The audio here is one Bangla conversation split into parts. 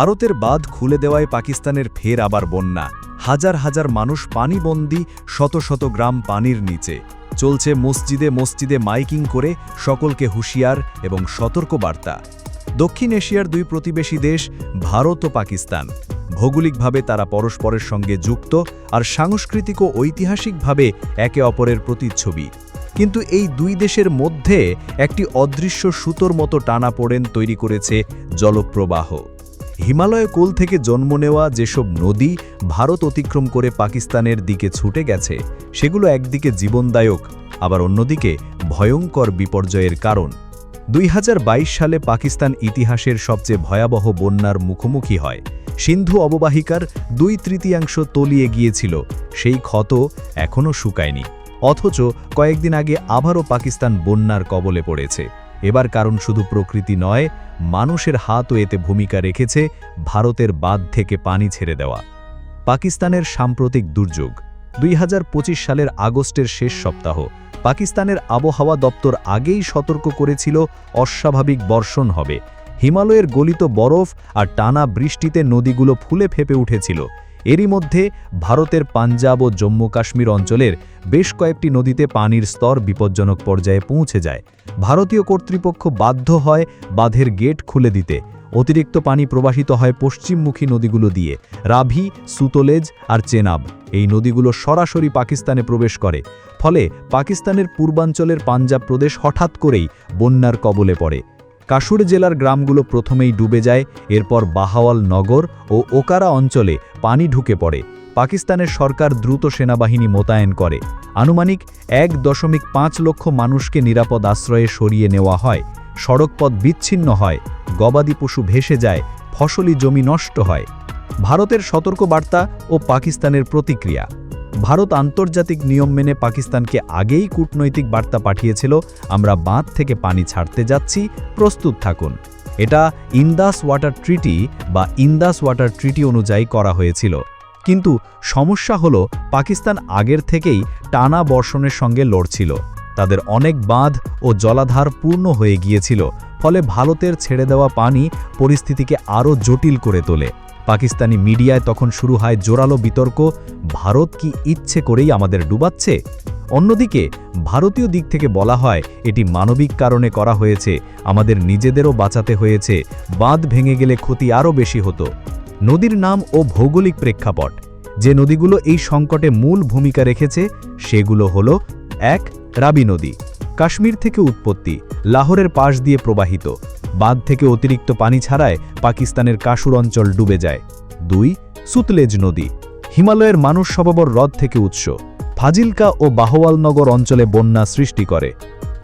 ভারতের বাঁধ খুলে দেওয়ায় পাকিস্তানের ফের আবার বন্যা। হাজার হাজার মানুষ পানিবন্দী, শত শত গ্রাম পানির নিচে। চলছে মসজিদে মসজিদে মাইকিং করে সকলকে হুঁশিয়ার এবং সতর্ক বার্তা দক্ষিণ এশিয়ার দুই প্রতিবেশী দেশ, ভারত ও পাকিস্তান। ভৌগোলিকভাবে তারা পরস্পরের সঙ্গে যুক্ত আর সাংস্কৃতিক ও ঐতিহাসিকভাবে একে অপরের প্রতিচ্ছবি। কিন্তু এই দুই দেশের মধ্যে একটি অদৃশ্য সুতোর মতো টানা পড়েন তৈরি করেছে জলপ্রবাহ। হিমালয় কোল থেকে জন্ম নেওয়া যেসব নদী ভারত অতিক্রম করে পাকিস্তানের দিকে ছুটে গেছে, সেগুলো একদিকে জীবনদায়ক, আবার অন্যদিকে ভয়ঙ্কর বিপর্যয়ের কারণ। দুই হাজার বাইশ সালে পাকিস্তান ইতিহাসের সবচেয়ে ভয়াবহ বন্যার মুখোমুখি হয়। সিন্ধু অববাহিকার দুই তৃতীয়াংশ তলিয়ে গিয়েছিল সেই ক্ষত এখনও শুকায়নি। অথচ কয়েকদিন আগে আবারও পাকিস্তান বন্যার কবলে পড়েছে। এবার কারণ শুধু প্রকৃতি নয়, মানুষের হাতও এতে ভূমিকা রেখেছে ভারতের বাঁধ থেকে পানি ছেড়ে দেওয়া। পাকিস্তানের সাম্প্রতিক দুর্যোগ, দুই হাজার পঁচিশ সালের আগস্টের শেষ সপ্তাহ, পাকিস্তানের আবহাওয়া দপ্তর আগেই সতর্ক করেছিল, অস্বাভাবিক বর্ষণ হবে। হিমালয়ের গলিত বরফ আর টানা বৃষ্টিতে নদীগুলো ফুলে ফেপে উঠেছিল। এরই মধ্যে ভারতের পাঞ্জাব ও জম্মু কাশ্মীর অঞ্চলের বেশ কয়েকটি নদীতে পানির স্তর বিপজ্জনক পর্যায়ে পৌঁছে যায়। ভারতীয় কর্তৃপক্ষ বাধ্য হয় বাঁধের গেট খুলে দিতে। অতিরিক্ত পানি প্রবাহিত হয় পশ্চিমমুখী নদীগুলো দিয়ে। রাভি, সুতলেজ আর চেনাব এই নদীগুলো সরাসরি পাকিস্তানে প্রবেশ করে। ফলে পাকিস্তানের পূর্বাঞ্চলের পাঞ্জাব প্রদেশ হঠাৎ করেই বন্যার কবলে পড়ে। কাশুর জেলার গ্রামগুলো প্রথমেই ডুবে যায়, এরপর বাহাওয়াল নগর ও ওকারা অঞ্চলে পানি ঢুকে পড়ে। পাকিস্তানের সরকার দ্রুত সেনাবাহিনী মোতায়েন করে। আনুমানিক এক দশমিক পাঁচ লক্ষ মানুষকে নিরাপদ আশ্রয়ে সরিয়ে নেওয়া হয়। সড়কপথ বিচ্ছিন্ন হয়, গবাদি পশু ভেসে যায়, ফসলি জমি নষ্ট হয়। ভারতের সতর্কবার্তা ও পাকিস্তানের প্রতিক্রিয়া। ভারত আন্তর্জাতিক নিয়ম মেনে পাকিস্তানকে আগেই কূটনৈতিক বার্তা পাঠিয়েছিল, আমরা বাঁধ থেকে পানি ছাড়তে যাচ্ছি, প্রস্তুত থাকুন। এটা ইন্দাস ওয়াটার ট্রিটি বা ইন্দাস ওয়াটার ট্রিটি অনুযায়ী করা হয়েছিল। কিন্তু সমস্যা হল, পাকিস্তান আগের থেকেই টানা বর্ষণের সঙ্গে লড়ছিল। তাদের অনেক বাঁধ ও জলাধার পূর্ণ হয়ে গিয়েছিল ফলে ভারতের ছেড়ে দেওয়া পানি পরিস্থিতিকে আরও জটিল করে তোলে। পাকিস্তানি মিডিয়ায় তখন শুরু হয় জোরালো বিতর্ক, ভারত কি ইচ্ছে করেই আমাদের ডুবাচ্ছে? অন্যদিকে, ভারতীয় দিক থেকে বলা হয়, এটি মানবিক কারণে করা হয়েছে, আমাদের নিজেদেরও বাঁচাতে হয়েছে, বাঁধ ভেঙে গেলে ক্ষতি আরও বেশি হতো। নদীর নাম ও ভৌগোলিক প্রেক্ষাপট, যে নদীগুলো এই সংকটে মূল ভূমিকা রেখেছে, সেগুলো হল, এক, রাবি নদী। কাশ্মীর থেকে উৎপত্তি, লাহোরের পাশ দিয়ে প্রবাহিত। বাঁধ থেকে অতিরিক্ত পানি ছাড়ায় পাকিস্তানের কাশুর অঞ্চল ডুবে যায়। দুই, সুতলেজ নদী, হিমালয়ের মানুষ সববর হ্রদ থেকে উৎস। ফাজিলকা ও বাহওয়ালনগর অঞ্চলে বন্যা সৃষ্টি করে।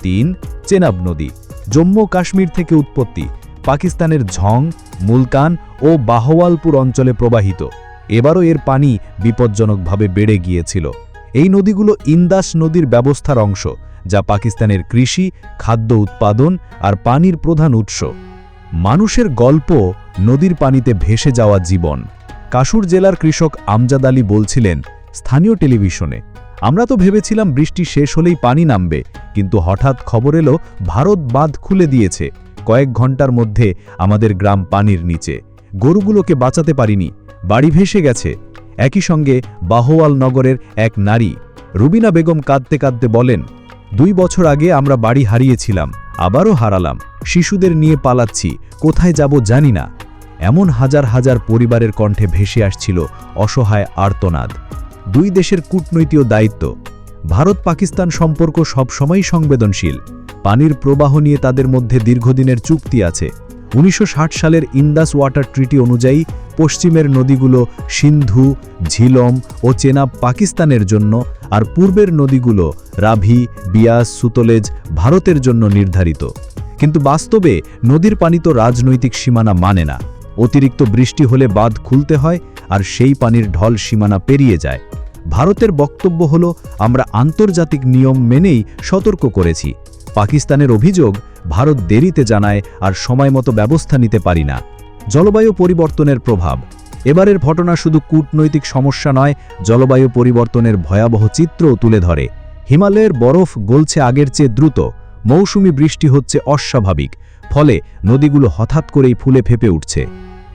তিন, চেনাব নদী, জম্মু কাশ্মীর থেকে উৎপত্তি, পাকিস্তানের ঝং মুলকান ও বাহওয়ালপুর অঞ্চলে প্রবাহিত। এবারও এর পানি বিপজ্জনকভাবে বেড়ে গিয়েছিল। এই নদীগুলো ইন্দাস নদীর ব্যবস্থার অংশ। যা পাকিস্তানের কৃষি, খাদ্য উৎপাদন আর পানির প্রধান উৎস। মানুষের গল্প নদীর পানিতে ভেসে যাওয়া জীবন। কাশুর জেলার কৃষক আমজাদ আলী বলছিলেন, স্থানীয় টেলিভিশনে। আমরা তো ভেবেছিলাম বৃষ্টি শেষ হলেই পানি নামবে, কিন্তু হঠাৎ খবর এলো, ভারত বাঁধ খুলে দিয়েছে। কয়েক ঘণ্টার মধ্যে আমাদের গ্রাম পানির নিচে। গরুগুলোকে বাঁচাতে পারিনি, বাড়ি ভেসে গেছে। একই সঙ্গে বাহওয়াল নগরের এক নারী, রুবিনা বেগম কাঁদতে কাঁদতে বলেন দুই বছর আগে আমরা বাড়ি হারিয়েছিলাম, আবারও হারালাম। শিশুদের নিয়ে পালাচ্ছি, কোথায় যাব জানি না। এমন হাজার হাজার পরিবারের কণ্ঠে ভেসে আসছিল অসহায় আর্তনাদ। দুই দেশের কূটনৈতিক দায়িত্ব। ভারত পাকিস্তান সম্পর্ক সবসময়ই সংবেদনশীল। পানির প্রবাহ নিয়ে তাদের মধ্যে দীর্ঘদিনের চুক্তি আছে। উনিশশো ষাট সালের ইন্দাস ওয়াটার ট্রিটি অনুযায়ী পশ্চিমের নদীগুলো সিন্ধু, ঝিলম ও চেনাব পাকিস্তানের জন্য আর পূর্বের নদীগুলো রাভি, বিয়াস, সুতলেজ ভারতের জন্য নির্ধারিত। কিন্তু বাস্তবে নদীর পানি তো রাজনৈতিক সীমানা মানে না। অতিরিক্ত বৃষ্টি হলে বাঁধ খুলতে হয় আর সেই পানির ঢল সীমানা পেরিয়ে যায়। ভারতের বক্তব্য হল, আমরা আন্তর্জাতিক নিয়ম মেনেই সতর্ক করেছি। পাকিস্তানের অভিযোগ, ভারত দেরিতে জানায় আর সময়মতো ব্যবস্থা নিতে পারি না। জলবায়ু পরিবর্তনের প্রভাব। এবারের ঘটনা শুধু কূটনৈতিক সমস্যা নয়, জলবায়ু পরিবর্তনের ভয়াবহ চিত্রও তুলে ধরে। হিমালয়ের বরফ গলছে আগের চেয়ে দ্রুত, মৌসুমি বৃষ্টি হচ্ছে অস্বাভাবিক, ফলে নদীগুলো হঠাৎ করেই ফুলে ফেপে উঠছে।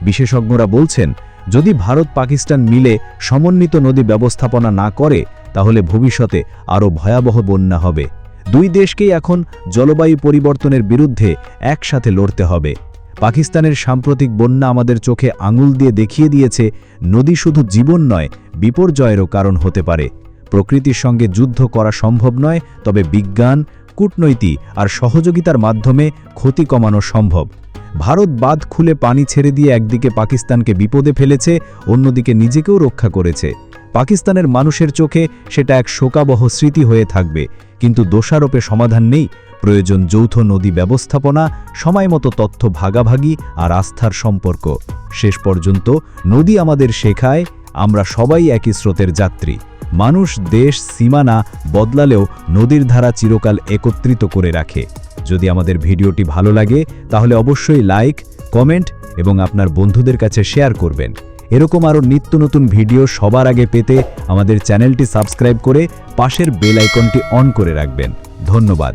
বিশেষজ্ঞরা বলছেন, যদি ভারত পাকিস্তান মিলে সমন্বিত নদী ব্যবস্থাপনা না করে, তাহলে ভবিষ্যতে আরও ভয়াবহ বন্যা হবে। দুই দেশকেই এখন জলবায়ু পরিবর্তনের বিরুদ্ধে একসাথে লড়তে হবে। পাকিস্তানের সাম্প্রতিক বন্যা আমাদের চোখে আঙুল দিয়ে দেখিয়ে দিয়েছে, নদী শুধু জীবন নয়, বিপর্যয়েরও কারণ হতে পারে। প্রকৃতির সঙ্গে যুদ্ধ করা সম্ভব নয়, তবে বিজ্ঞান কূটনৈতিক আর সহযোগিতার মাধ্যমে ক্ষতি কমানো সম্ভব। ভারত বাঁধ খুলে পানি ছেড়ে দিয়ে একদিকে পাকিস্তানকে বিপদে ফেলেছে, অন্যদিকে নিজেকেও রক্ষা করেছে। পাকিস্তানের মানুষের চোখে সেটা এক শোকাবহ স্মৃতি হয়ে থাকবে, কিন্তু দোষারোপে সমাধান নেই প্রয়োজন যৌথ নদী ব্যবস্থাপনা, সময়মতো তথ্য ভাগাভাগি আর আস্থার সম্পর্ক। শেষ পর্যন্ত নদী আমাদের শেখায়, আমরা সবাই একই স্রোতের যাত্রী। মানুষ দেশ সীমানা বদলালেও নদীর ধারা চিরকাল একত্রিত করে রাখে। যদি আমাদের ভিডিওটি ভালো লাগে, তাহলে অবশ্যই লাইক, কমেন্ট এবং আপনার বন্ধুদের কাছে শেয়ার করবেন। এরকম আরও নিত্য নতুন ভিডিও সবার আগে পেতে আমাদের চ্যানেলটি সাবস্ক্রাইব করে পাশের বেল আইকনটি অন করে রাখবেন। ধন্যবাদ।